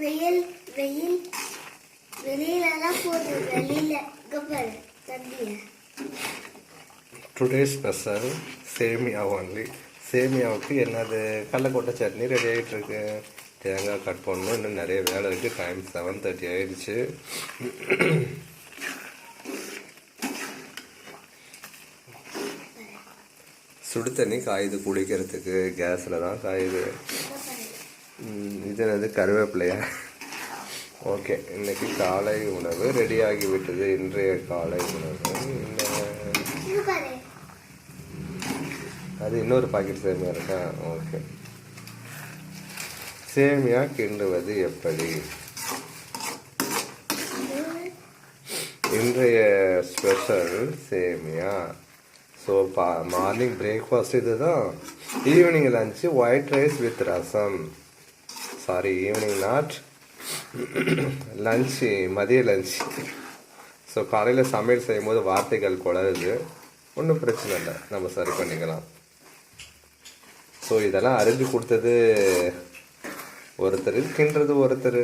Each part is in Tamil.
வெயில் வெயில் வெளியிலலாம் போகுது வெளியில். இங்க பாரு டுடே ஸ்பெஷல் சேமியா ஒன்லி சேமியாவுக்கு என்னது கடலக்கொட்டை சட்னி ரெடி ஆகிட்டுருக்கு தேங்காய் கட் பண்ணணும் இன்னும் நிறைய வேலை இருக்குது டைம் செவன் தேர்ட்டி ஆகிடுச்சு சுடு தண்ணி காயுது குடிக்கிறதுக்கு கேஸில் தான் காயுது. இது என்னது? கருவேப்பிலையா? ஓகே இன்னைக்கு காலை உணவு ரெடி ஆகிவிட்டது இன்றைய காலை உணவு அது இன்னொரு பாக்கெட் சேமியா இருக்கா? ஓகே. சேமியா கிண்டுவது எப்படி? இன்றைய ஸ்பெஷல் சேமியா. ஸோ பா மார்னிங் பிரேக்ஃபாஸ்ட் இதுதான். Evening lunch white rice with rasam sorry evening not lunch மதிய லஞ்ச் ஸோ காலையில் சமையல் செய்யும் போது வார்த்தைகள் குளருது ஒன்றும் பிரச்சனை இல்லை. நம்ம சரி பண்ணிக்கலாம். ஸோ இதெல்லாம் அறிஞ்சு கொடுத்தது ஒருத்தர் இருக்கின்றது ஒருத்தர்.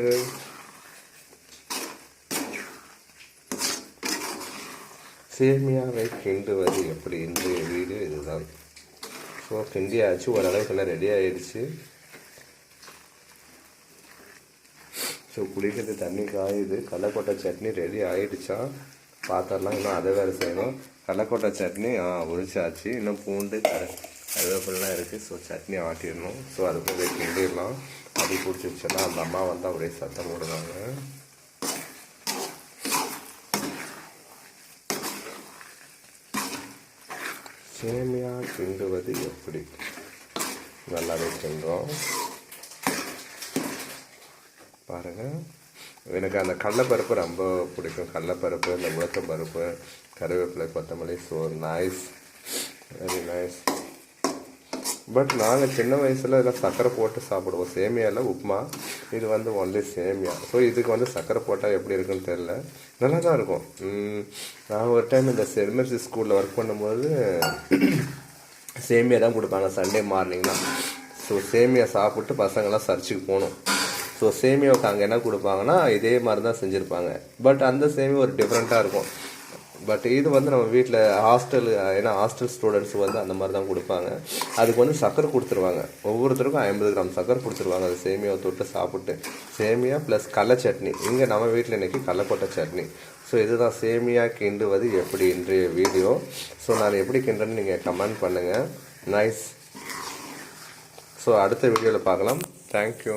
சேமியாவை கிண்டுவது எப்படி? இன்றைய வீடு இதுதான். ஸோ கிண்டியாச்சு ஓரளவுக்கு எல்லாம் ரெடி ஆகிடுச்சு ஸோ குடிக்கிறது தண்ணி காயுது. கடலக்கொட்டை சட்னி ரெடி ஆகிடுச்சா பார்த்தரலாம் இன்னும் அதை வேறு செய்யணும். கடலக்கொட்டை சட்னி ஆ உரிச்சாச்சு. இன்னும் பூண்டு கர கருவேப்பிலாம் இருக்குது ஸோ சட்னி ஆட்டிடணும். ஸோ அது போய் கிண்டிடலாம். அப்படி பிடிச்சிருச்சுன்னா அந்த அம்மா வந்து அப்படியே சத்தம் போடுவாங்க. சேமியா கிண்டுவது எப்படி? நல்லாவே கிண்டுறோம். பாருங்கள் எனக்கு அந்த கடலைப்பருப்பு ரொம்ப பிடிக்கும். கடலைப்பருப்பு இந்த உளுத்தம் பருப்பு கருவேப்பிலை கொத்தமல்லி so nice very nice but நாங்கள் சின்ன வயசில் இதில் சர்க்கரை போட்டு சாப்பிடுவோம். சேமியாவில் உப்புமா. இது வந்து ஒன்லி சேமியா. ஸோ இதுக்கு வந்து சர்க்கரை போட்டால் எப்படி இருக்குன்னு தெரில நல்லா தான் இருக்கும். நான் ஒரு டைம் இந்த செல்மெர்சி ஸ்கூலில் ஒர்க் பண்ணும்போது சேமியா தான் கொடுப்பாங்க. சண்டே மார்னிங்னா ஸோ சேமியா சாப்பிட்டு பசங்களாம் சர்ச்சுக்கு போகணும். ஸோ சேமியாவுக்கு அங்கே என்ன கொடுப்பாங்கன்னா இதே மாதிரி தான் செஞ்சுருப்பாங்க. பட் அந்த சேமியா ஒரு டிஃப்ரெண்ட்டாக இருக்கும். பட் இது வந்து நம்ம வீட்டில் ஹாஸ்டல் ஏன்னா ஹாஸ்டல் ஸ்டூடெண்ட்ஸ் வந்து அந்த மாதிரி தான் கொடுப்பாங்க. அதுக்கு வந்து சக்கரை கொடுத்துருவாங்க. ஒவ்வொருத்தருக்கும் ஐம்பது கிராம் சக்கரை கொடுத்துருவாங்க. அது சேமியாவை தொட்டு சாப்பிட்டு சேமியா ப்ளஸ் கடலை சட்னி. இங்கே நம்ம வீட்டில் இன்றைக்கி கடலைக்கொட்டை சட்னி. ஸோ இதுதான் சேமியா கிண்டுவது எப்படி இன்றைய வீடியோ. ஸோ நான் எப்படி கிண்டுறேன்னு நீங்கள் கமெண்ட் பண்ணுங்கள் நைஸ் ஸோ அடுத்த வீடியோவில் பார்க்கலாம். தேங்க்யூ